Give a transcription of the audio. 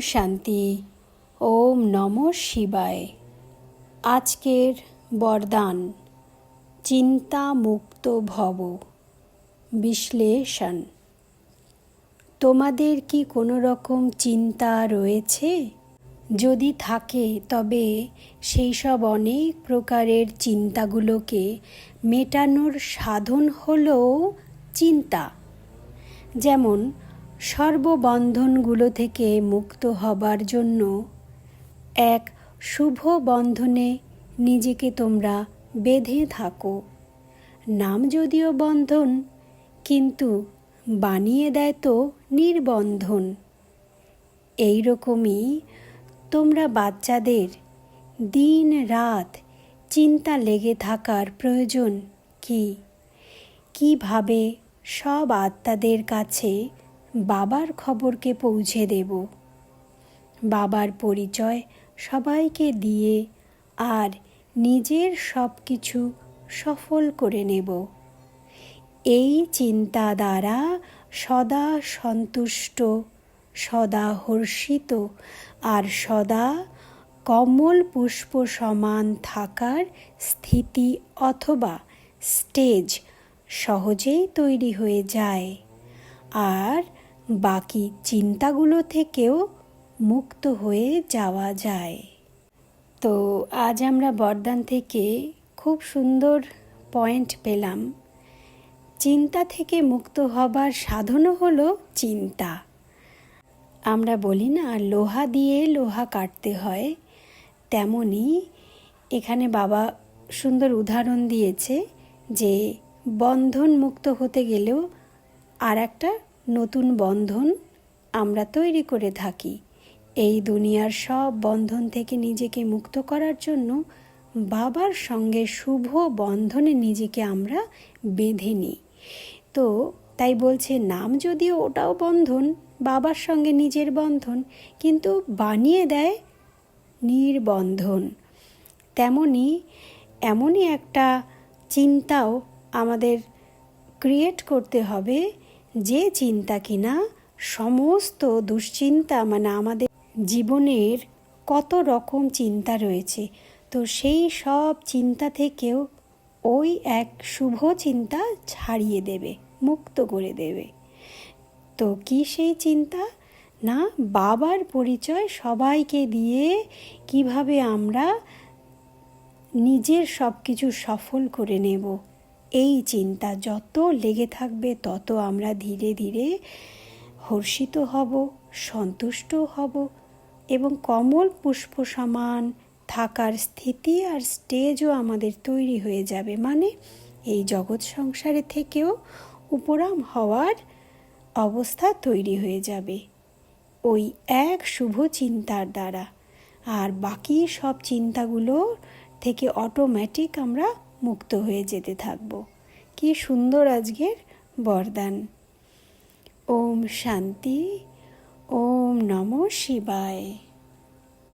শান্তি, ওম নম শিবায়। আজকের বরদান চিন্তা মুক্ত ভব। বিশ্লেষণ। তোমাদের কি কোনো রকম চিন্তা রয়েছে? যদি থাকে, তবে সেই সব অনেক প্রকারের চিন্তাগুলোকে মেটানোর সাধন হলো চিন্তা। যেমন সর্ববন্ধনগুলো থেকে মুক্ত হবার জন্য এক শুভ বন্ধনে নিজেকে তোমরা বেঁধে থাকো। নাম যদিও বন্ধন, কিন্তু বানিয়ে দেয় তো নির্বন্ধন। এই রকমই তোমরা বাচ্চাদের দিন রাত চিন্তা লেগে থাকার প্রয়োজন কি? কীভাবে সব আত্মাদের কাছে বাবার খবরকে পৌঁছে দেব। বাবার পরিচয় সবাইকে দিয়ে আর নিজের সব কিছু সফল করে নেব। এই চিন্তা দ্বারা সদা সন্তুষ্ট, সদা হর্ষিত আর সদা কমল পুষ্প সমান থাকার স্থিতি অথবা স্টেজ সহজেই তৈরি হয়ে যায়। আর বাকি চিন্তাগুলো থেকেও মুক্ত হয়ে যাওয়া যায়। তো আজ আমরা বরদান থেকে খুব সুন্দর পয়েন্ট পেলাম। চিন্তা থেকে মুক্ত হবার সাধনও হলো চিন্তা। আমরা বলি না, লোহা দিয়ে লোহা কাটতে হয়। তেমনি এখানে বাবা সুন্দর উদাহরণ দিয়েছে যে বন্ধন মুক্ত হতে গেলেও আর একটা নতুন বন্ধন আমরা তৈরি করে থাকি। এই দুনিয়ার সব বন্ধন থেকে নিজেকে মুক্ত করার জন্য বাবার সঙ্গে শুভ বন্ধনে নিজেকে আমরা বেঁধে নিই। তো তাই বলছে, নাম যদিও ওটাও বন্ধন, বাবার সঙ্গে নিজের বন্ধন, কিন্তু বানিয়ে দেয় নির্বন্ধন। তেমনি, এমনই একটা চিন্তাও আমাদের ক্রিয়েট করতে হবে যে চিন্তা কিনা, সমস্ত দুশ্চিন্তা মানে আমাদের জীবনের কত রকম চিন্তা রয়েছে। তো সেই সব চিন্তা থেকেও ওই এক শুভ চিন্তা ছাড়িয়ে দেবে, মুক্ত করে দেবে। তো কি সেই চিন্তা? না, বাবার পরিচয় সবাইকে দিয়ে কীভাবে আমরা নিজের সব কিছু সফল করে নেব। এই চিন্তা যত লেগে থাকবে, তত আমরা ধীরে ধীরে হর্ষিত হব, সন্তুষ্ট হব এবং কমল পুষ্প সমান থাকার স্থিতি আর স্টেজও আমাদের তৈরি হয়ে যাবে। মানে এই জগৎ সংসারে থেকেও উপরাম হওয়ার অবস্থা তৈরি হয়ে যাবে। ওই এক শুভ চিন্তার দ্বারা। আর বাকি সব চিন্তাগুলো থেকে অটোমেটিক আমরা মুক্ত হয়ে যেতে থাকব। কি সুন্দর আজকের বরদান। ওম শান্তি ওম নম শিবায়।